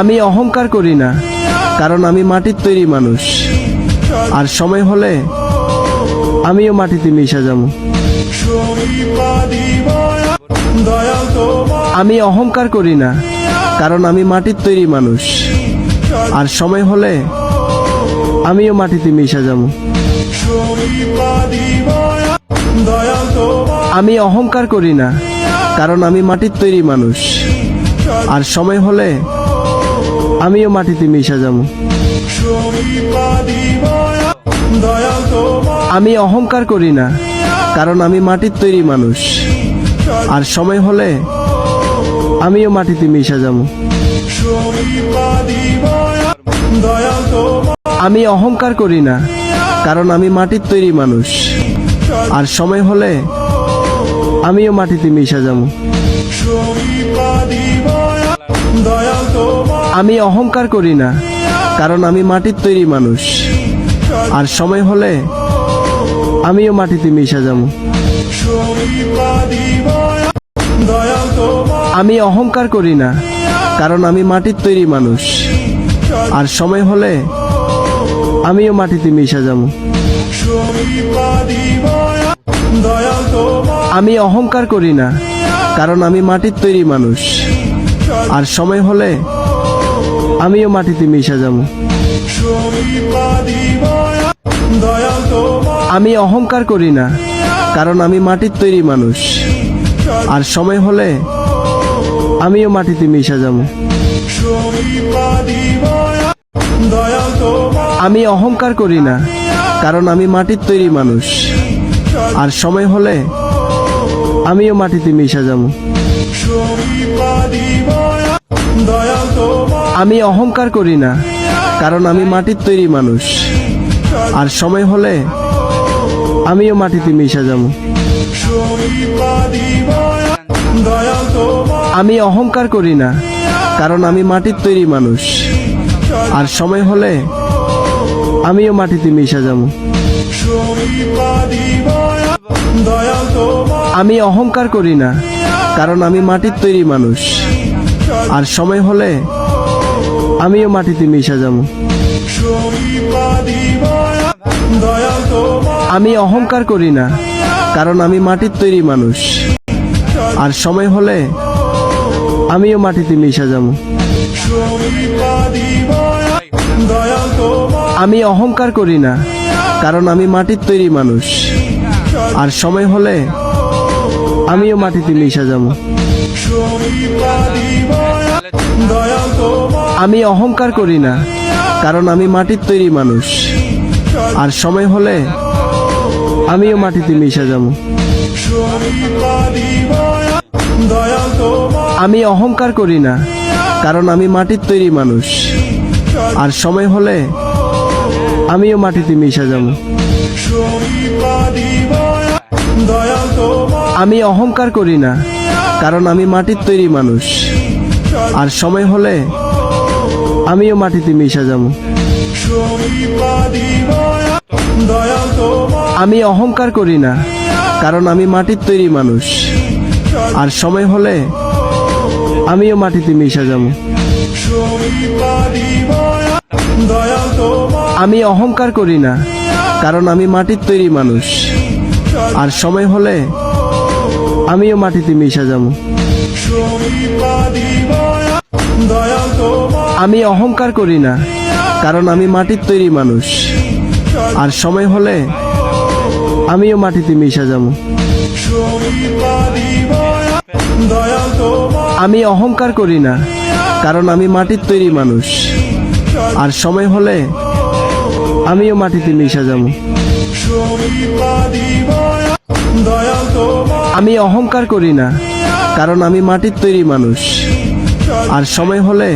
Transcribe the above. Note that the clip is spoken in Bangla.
আমি অহংকার করি না, কারণ আমি মাটির তৈরি মানুষ। আর সময় হলে আমিও মাটিতে মিশে যাব। আমি অহংকার করি না, কারণ আমি মাটির তৈরি মানুষ। আর সময় হলে আমিও মাটিতে মিশে যাব। আমি অহংকার করি না, কারণ আমি মাটির তৈরি মানুষ। আর সময় হলে আমিও মাটিতে মিশা যাব। আমি অহংকার করি না, কারণ আমি মাটির তৈরি মানুষ। আর সময় হলে আমিও মাটিতে মিশা যাব। আমি অহংকার করি না, কারণ আমি মাটির তৈরি মানুষ। আর সময় হলে আমিও মাটিতে মিশা যাব। আমি অহংকার করি না, কারণ আমি মাটির তৈরি মানুষ। আর সময় হলে আমিও মাটিতে মিশে যাব। আমি অহংকার করি না, কারণ আমি মাটির তৈরি মানুষ। আর সময় হলে আমিও মাটিতে মিশে যাব। আমি অহংকার করি না, কারণ আমি মাটির তৈরি মানুষ। আর সময় হলে আমিও মাটিতে মিশা যাব। আমি অহংকার করি না, কারণ আমি মাটির তৈরি মানুষ। আর সময় হলে আমিও মাটিতে মিশা যাব। আমি অহংকার করি না, কারণ আমি মাটির তৈরি মানুষ। আর সময় হলে আমিও মাটিতে মিশা যাব। আমি অহংকার করি না, কারণ আমি মাটির তৈরি মানুষ। আর সময় হলে আমিও মাটিতে মিশে যাব। আমি অহংকার করি না, কারণ আমি মাটির তৈরি মানুষ। আর সময় হলে আমিও মাটিতে মিশে যাব। আমি অহংকার করি না, কারণ আমি মাটির তৈরি মানুষ। আর সময় হলে আমিও মাটিতে মিশা যাব। আমি অহংকার করি না, কারণ আমি মাটির তৈরি মানুষ। আর সময় হলে আমিও মাটিতে মিশা যাব। আমি অহংকার করি না, কারণ আমি মাটির তৈরি মানুষ। আর সময় হলে আমিও মাটিতে মিশা যাব। তোমার আমি অহংকার করি না, কারণ আমি মাটির তৈরি মানুষ। আর সময় হলে আমিও মাটিতে মিশে যাব। আমি অহংকার করি না, কারণ আমি মাটির তৈরি মানুষ। আর সময় হলে আমিও মাটিতে মিশে যাব। আমি অহংকার করি না, কারণ আমি মাটির তৈরি মানুষ। আর সময় হলে আমিও মাটিতে মিশা যাব। আমি অহংকার করি না, কারণ আমি মাটির তৈরি মানুষ। আর সময় হলে আমিও মাটিতে মিশা যাব। আমি অহংকার করি না, কারণ আমি মাটির তৈরি মানুষ। আর সময় হলে আমিও মাটিতে মিশা যাব। তোমার আমি অহংকার করি না, কারণ আমি মাটির তৈরি মানুষ। আর সময় হলে আমিও মাটিতে মিশা যাব। আমি অহংকার করি না, কারণ আমি মাটির তৈরি মানুষ। আর সময় হলে আমিও মাটিতে মিশা যাব। আমি অহংকার করি না, কারণ আমি মাটির তৈরি মানুষ। আর সময় হলে